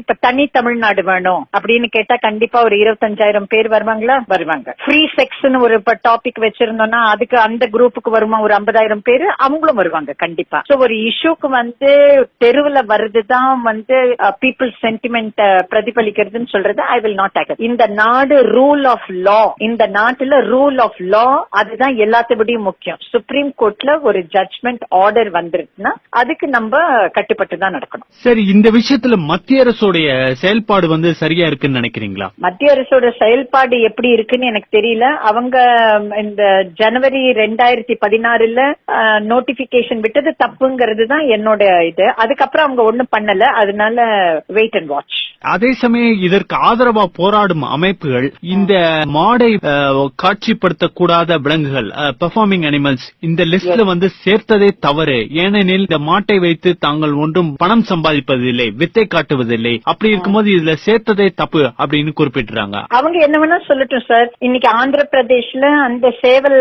இப்ப தனி தமிழ்நாடு வேணும் அப்படின்னு கேட்டா கண்டிப்பா ஒரு இருபத்தஞ்சாயிரம் பேர் வருவாங்களா? வருவாங்க. ஃப்ரீ செக்ஸ்னு ஒரு டாபிக் வச்சிருந்தோம்னா அதுக்கு அந்த குரூப்புக்கு வருமா? ஒரு ஐம்பதாயிரம் பேர் அவங்களும் வருவாங்க கண்டிப்பா. சோ ஒரு இஷ்யூக்கு வந்து தெருவுல வர்றதுதான் வந்து பீப்புள் சென்டிமெண்ட் பிரதிபலிக்கிறதுன்னு சொல்றது ஐ வில் நாட் ஆக்ட் இந்த நாடு ரூல் ஆஃப் லா இந்த நாட்டுல ரூல் ஆஃப் லா அதுதான் எல்லாத்தபடியும் முக்கியம். சுப்ரீம் கோர்ட்ல ஒரு ஜட்மெண்ட் ஆர்டர் வந்துருச்சுன்னா அதுக்கு நம்ம கட்டுப்பட்டு தான் நடக்கணும். சரி இந்த விஷயத்துல மத்திய அரசு அரசுடைய செயல்பாடு வந்து சரியா இருக்குன்னு நினைக்கிறீங்களா? மத்திய அரசோட செயல்பாடு எப்படி இருக்குன்னு எனக்கு தெரியல. அவங்க இந்த ஜனவரி ரெண்டாயிரத்தி பதினாறுல நோட்டிபிகேஷன் விட்டது தப்புங்கிறது தான் என்னோட இது. அதுக்கப்புறம் அவங்க ஒண்ணும் பண்ணல. அதனால வெயிட் அண்ட் வாட்ச் அதே சமயம் இதற்கு ஆதரவா போராடும் அமைப்புகள் இந்த மாடை காட்சிப்படுத்தக்கூடாத விலங்குகள் பெர்ஃபார்மிங் அனிமல்ஸ் இந்த லிஸ்ட்ல வந்து சேர்த்ததே தவறு. ஏனெனில் இந்த மாட்டை வைத்து தாங்கள் ஒன்றும் பணம் சம்பாதிப்பதில்லை வித்தை காட்டுவதில்லை. அப்படி இருக்கும்போது இதுல சேர்த்ததே தப்பு அப்படின்னு குறிப்பிட்டுறாங்க அவங்க என்ன வேணா சொல்லட்டும் சார் இன்னைக்கு ஆந்திர பிரதேஷ்ல அந்த சேவல்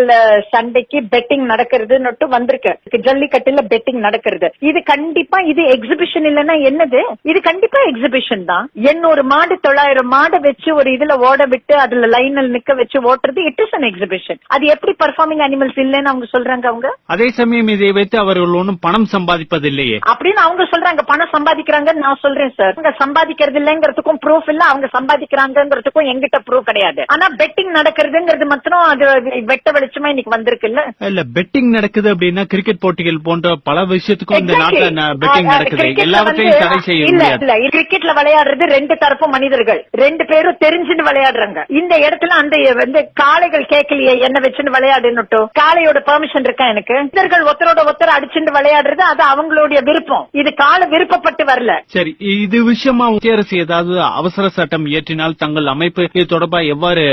சண்டைக்கு பெட்டிங் நடக்கிறதுன்னு வந்திருக்கு. ஜல்லிக்கட்டுல பெட்டிங் நடக்கிறது. இது கண்டிப்பா இது எக்ஸிபிஷன் இல்லைன்னா என்னது? இது கண்டிப்பா எக்ஸிபிஷன் தான். எண்ணூறு மாடு தொள்ளாயிரம் மாடை வச்சு ஒரு இதுல ஓட விட்டு அதுல லைனில் நிக்க வச்சு ஓட்டுறது இட் இஸ் அன் எக்ஸிபிஷன் அது எப்படி பர்ஃபார்மிங் அனிமல்ஸ் இல்லைன்னு அவங்க சொல்றாங்க அவங்க? அதே சமயம் இதை வைத்து அவர்கள் ஒன்றும் பணம் சம்பாதிப்பதில்லையே. அப்படின்னு அவங்க சொல்றாங்க. பணம் சம்பாதிக்கிறாங்கன்னு நான் சொல்றேன் சார் அவங்க சம்பாதிக்கிறது இல்லைங்கிறதுக்கும் ப்ரூஃப் இல்ல அவங்க சம்பாதிக்கிறாங்கிறதுக்கும் எங்கிட்ட ப்ரூஃப் கிடையாது. ஆனா பெட்டிங் நடக்கிறதுங்கிறது மாத்திரம் அது வெட்ட வெளிச்சமா இன்னைக்கு வந்திருக்குல்ல இல்ல? பெட்டிங் நடக்குது அப்படின்னா கிரிக்கெட் போட்டிகள் போன்ற பல விஷயத்துக்கும் இந்த. நாட்டுல பெட்டிங் நடக்குது. எல்லாவற்றையும் தடை செய்ய இல்ல இல்ல கிரிக்கெட்ல விளையாடுறது ரெண்டு தரப்பு மனிதர்கள். ரெண்டு பேரும் தெரிஞ்சுன்னு விளையாடுறாங்க. இந்த இடத்துல அந்த வந்து காளைகள் கேட்கலையே என்ன வச்சுன்னு விளையாடுன்னுட்டோ. காளையோட பெர்மிஷன் இருக்கா எனக்கு? மனிதர்கள் ஒருத்தரோட ஒருத்தர் அடிச்சுட்டு விளையாடுறது அது அவங்களுடைய விருப்பம். இது கால விருப்பப்பட்டு வரல. சரி இது விஷயமா அரசு ஏதாவது அவசர சட்டம் இயற்றினால் தங்கள் அமைப்பு இது தொடர்பா எவ்வாறு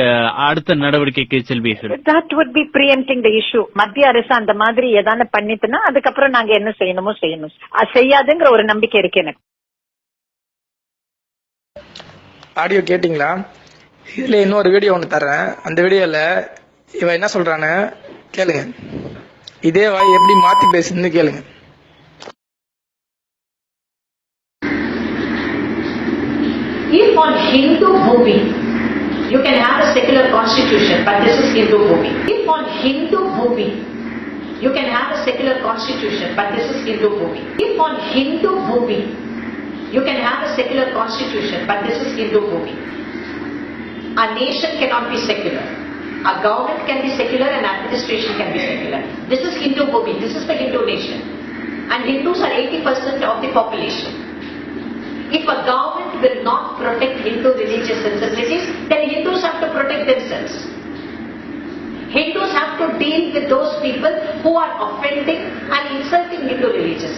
அடுத்த நடவடிக்கைக்கு செல்வீர்கள்? That would be preempting the issue. மத்திய அரசு அந்த மாதிரி ஏதான பண்ணிட்டுனா அதுக்கப்புறம் நாங்க என்ன செய்யணுமோ செய்யணும். செய்யாதுங்கிற ஒரு நம்பிக்கை இருக்கு எனக்கு. ஆடியோ கேட்டிங்களா இதில் இன்னொரு வீடியோ ஒன்று தர்றேன் அந்த வீடியோவில் இவன் என்ன சொல்கிறான்னு கேளுங்க இதே வாய் எப்படி மாற்றி பேசுதுன்னு கேளுங்க If on Hindu Bhumi, you can have a secular constitution, but this is Hindu Bhumi. If on Hindu Bhumi, you can have a secular constitution, but this is Hindu Bhumi. If on Hindu Bhumi, you can have a secular constitution, but this is Hindu Bhumi. A nation cannot be secular. A government can be secular and administration can be secular. This is Hindu Bhumi, this is the Hindu nation. And Hindus are 80% of the population. If a government will not protect Hindu religious sensibilities, then Hindus have to protect themselves. Hindus have to deal with those people who are offending and insulting Hindu religious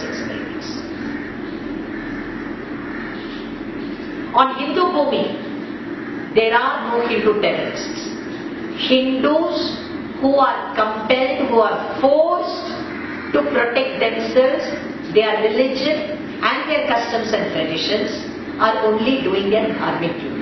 On Hindu Bhumi, there are no Hindu terrorists. Hindus who are compelled, who are forced to protect themselves, their religion and their customs and traditions are only doing dharmic duty.